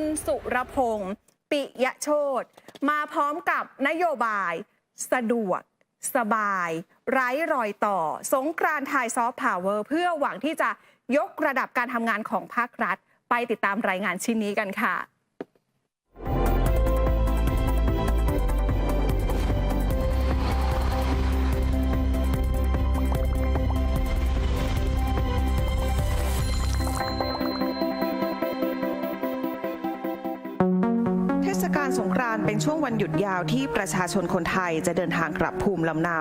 คุณสุรพงศ์ปิยะโชตมาพร้อมกับนโยบาย สะดวก สบาย ไร้รอยต่อ สงกรานไทยซอฟต์พาวเวอร์เพื่อหวังที่จะยกระดับการทำงานของภาครัฐ ไปติดตามรายงานชิ้นนี้กันค่ะ กาลสงกรานต์เป็นช่วงวันหยุดยาวที่ประชาชนคนไทยจะเดินทางกลับภูมิลำเนา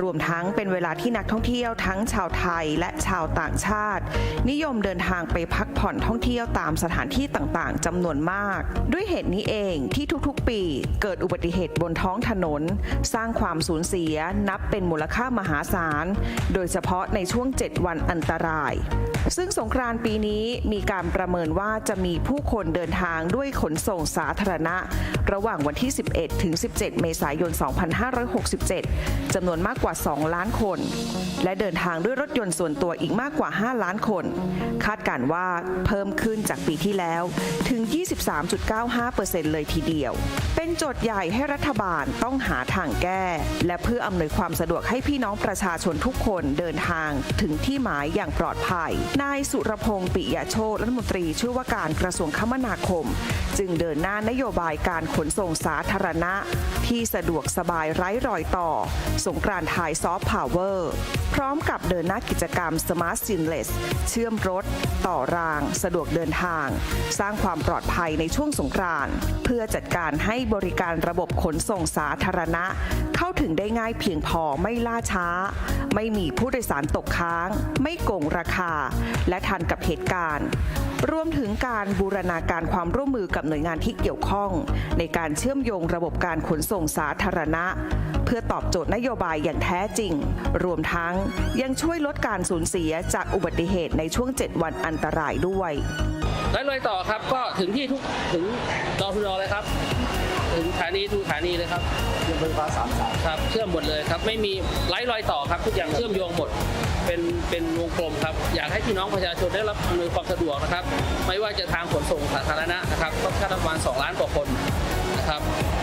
รวมทั้งเป็นเวลาที่นักท่องเที่ยวทั้งชาวไทยและชาวต่างชาติ นิยมเดินทางไปพักผ่อนท่องเที่ยวตามสถานที่ต่างๆจำนวนมาก ด้วยเหตุนี้เองที่ทุกๆ ปีเกิดอุบัติเหตุบนท้องถนน สร้างความสูญเสียนับเป็นมูลค่ามหาศาล โดยเฉพาะในช่วง 7 วันอันตราย ซึ่งสงกรานต์ปีนี้มีการประเมินว่าจะมีผู้คนเดินทางด้วยขนส่งสาธารณะระหว่างวันที่ 11 ถึง 17 เมษายน 2567 จำนวนมากกว่า 2 ล้านคน และเดินทางด้วยรถยนต์ส่วนตัวอีกมากกว่า 5 ล้านคน คาดการณ์ว่าเพิ่มขึ้นจากปีที่แล้วถึง 23.95%เลยทีเดียว เป็นโจทย์ใหญ่ให้รัฐบาลต้องหาทางแก้ และเพื่ออำนวยความสะดวกให้พี่น้องประชาชนทุกคนเดินทางถึงที่หมายอย่างปลอดภัย นายสุรพงศ์ปิยะโชตรัฐมนตรีช่วยว่าการกระทรวงคมนาคม จึงเดินหน้านโยบายการขนส่งสาธารณะ ที่สะดวกสบายไร้รอยต่อ สงกรานไทยซอฟต์พาวเวอร์ พร้อมกับเดินหน้ากิจกรรม Smart Seamless เชื่อมรถ ต่อราง สะดวกเดินทาง สร้างความปลอดภัยในช่วงสงกรานต์เพื่อจัดการให้บริการระบบขนส่งสาธารณะ เข้าถึงได้ง่ายเพียงพอไม่ล่าช้า ไม่มีผู้โดยสารตกค้าง ไม่โกงราคา และทันกับเหตุการณ์ รวมถึงการบูรณาการความร่วมมือกับหน่วยงานที่เกี่ยวข้อง ในการเชื่อมโยงระบบการขนส่งสาธารณะ เพื่อตอบโจทย์นโยบายอย่างแท้จริง รวมทั้งยังช่วยลดการสูญเสียจากอุบัติเหตุในช่วง 7 วันอันตรายด้วย แล่รอยต่อครับก็ถึงที่ทุกถึงจอทุรอเลยครับ ถึงสถานีทุกสถานีเลยครับเชื่อมไฟฟ้าสามสายครับ เชื่อมหมดเลยครับ ไม่มีไล่รอยต่อครับ ทุกอย่างเชื่อมโยงหมด เป็นเป็นวงกลมครับ อยากให้พี่น้องประชาชนได้รับอำนวยความสะดวกนะครับ ไม่ว่าจะทางขนส่งสาธารณะนะครับก็คาดประมาณ 2 ล้านกว่าคนนะครับ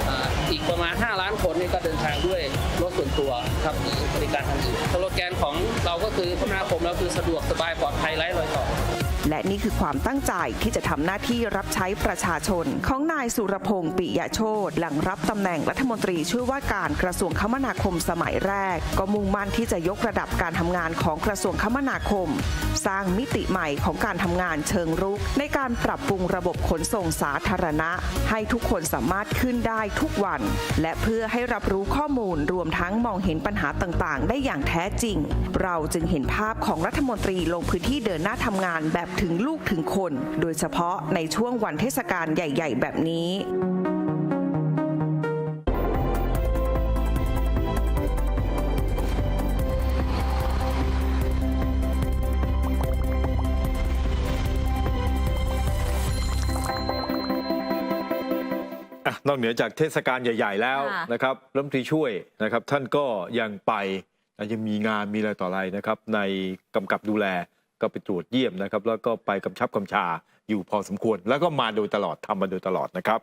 อ่าอีกประมาณ 5 ล้านคนนี่ก็เดินทางด้วยรถส่วนตัวครับหรือบริการทางอื่นสโลแกนของเราก็คือคมนาคมเราคือสะดวกสบายปลอดภัยไร้รอยต่อ และนี่คือความตั้งใจที่จะทำหน้าที่รับใช้ประชาชน ของนายสุรพงศ์ปิยะโชตหลังรับตำแหน่งรัฐมนตรีช่วยว่าการกระทรวงคมนาคมสมัยแรก ก็มุ่งมั่นที่จะยกระดับการทำงานของกระทรวงคมนาคม สร้างมิติใหม่ของการทำงานเชิงรุก ในการปรับปรุงระบบขนส่งสาธารณะ ให้ทุกคนสามารถขึ้นได้ทุกวัน และเพื่อให้รับรู้ข้อมูลรวมทั้งมองเห็นปัญหาต่างๆ ได้อย่างแท้จริง เราจึงเห็นภาพของรัฐมนตรีลงพื้นที่เดินหน้าทำงานแบบถึงลูกถึงคน โดยเฉพาะในช่วงวันเทศกาลใหญ่ ๆ แบบนี้อะนอกเหนือจากเทศกาลใหญ่ ๆ แล้วค่ะนะครับรัฐมนตรีช่วยนะครับ ท่านก็ยังไปอะยังมีงานมีอะไรต่ออะไรนะครับ ในกำกับดูแล ก็ไปตรวจเยี่ยมนะครับ แล้วก็ไปกำชับกำชาอยู่พอสมควร แล้วก็มาโดยตลอดทำมาโดยตลอดนะครับ